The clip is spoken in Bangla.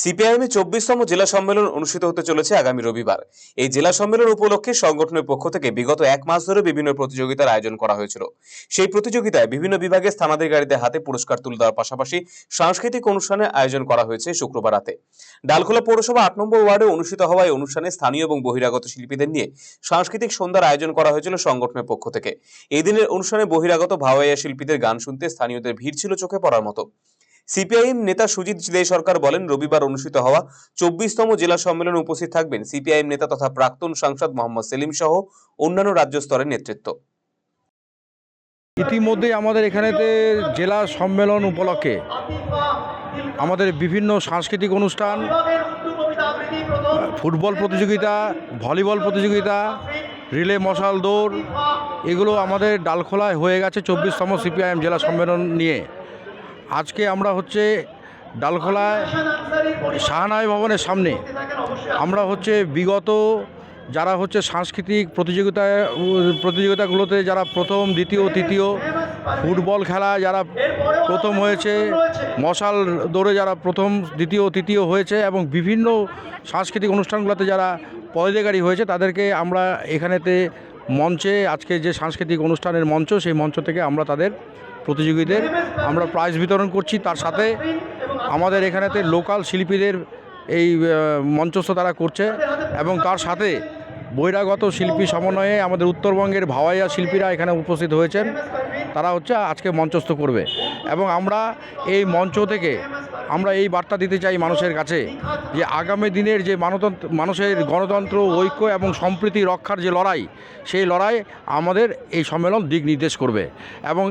সিপিআইএম এর চব্বিশতম জেলা সম্মেলন অনুষ্ঠিত হতে চলেছে আগামী রবিবার। এই জেলা সম্মেলন উপলক্ষে সংগঠনের পক্ষ থেকে বিগত এক মাস ধরে বিভিন্ন প্রতিযোগিতার আয়োজন করা হয়েছিল। সেই প্রতিযোগিতায় বিভিন্ন বিভাগে স্থানাধিকারীদের হাতে পুরস্কার তুলে দেওয়ার পাশাপাশি সাংস্কৃতিক অনুষ্ঠানের আয়োজন করা হয়েছে শুক্রবার রাতে। ডালখোলা পৌরসভা আট নম্বর ওয়ার্ডে অনুষ্ঠিত হওয়া এই অনুষ্ঠানে স্থানীয় এবং বহিরাগত শিল্পীদের নিয়ে সাংস্কৃতিক সন্ধ্যার আয়োজন করা হয়েছিল সংগঠনের পক্ষ থেকে। এই দিনের অনুষ্ঠানে বহিরাগত ভাওয়াইয়া শিল্পীদের গান শুনতে স্থানীয়দের ভিড় ছিল চোখে পড়ার মতো। সিপিআইএম নেতা সুজিত দে সরকার বলেন, রবিবার অনুষ্ঠিত হওয়া চব্বিশতম জেলা সম্মেলনে উপস্থিত থাকবেন সিপিআইএম নেতা তথা প্রাক্তন সাংসদ মোহাম্মদ সেলিম সহ অন্যান্য রাজ্য স্তরের নেতৃত্ব। ইতিমধ্যে আমাদের এখানেতে জেলা সম্মেলন উপলক্ষে আমাদের বিভিন্ন সাংস্কৃতিক অনুষ্ঠান, ফুটবল প্রতিযোগিতা, ভলিবল প্রতিযোগিতা, রিলে মশাল দৌড়, এগুলো আমাদের ডালখোলায় হয়ে গেছে চব্বিশতম সিপিআইএম জেলা সম্মেলন নিয়ে। আজকে আমরা হচ্ছে ডালখোলায় শাহনাই ভবনের সামনে আমরা হচ্ছে বিগত যারা হচ্ছে সাংস্কৃতিক প্রতিযোগিতায়, প্রতিযোগিতাগুলোতে যারা প্রথম, দ্বিতীয়, তৃতীয় ফুটবল খেলা যারা প্রথম হয়েছে, মশাল দৌড়ে যারা প্রথম, দ্বিতীয়, তৃতীয় হয়েছে এবং বিভিন্ন সাংস্কৃতিক অনুষ্ঠানগুলোতে যারা পদাধিকারী হয়েছে তাদেরকে আমরা এখানেতে মঞ্চে, আজকে যে সাংস্কৃতিক অনুষ্ঠানের মঞ্চ, সেই মঞ্চ থেকে আমরা তাদের প্রতিযোগীদের আমরা প্রাইজ বিতরণ করছি। তার সাথে আমাদের এখানেতে লোকাল শিল্পীদের এই মঞ্চস্থ তারা করছে এবং তার সাথে বহিরাগত শিল্পী সমন্বয়ে আমাদের উত্তরবঙ্গের ভাওয়াইয়া শিল্পীরা এখানে উপস্থিত হয়েছেন। তারা হচ্ছে আজকে মঞ্চস্থ করবে এবং আমরা এই মঞ্চ থেকে আমরা এই বার্তা দিতে চাই মানুষের কাছে যে আগামী দিনের যে মানতন্ত্র, মানুষের গণতন্ত্র, ঐক্য এবং সম্প্রীতি রক্ষার যে লড়াই, সেই লড়াই আমাদের এই সম্মেলন দিক নির্দেশ করবে এবং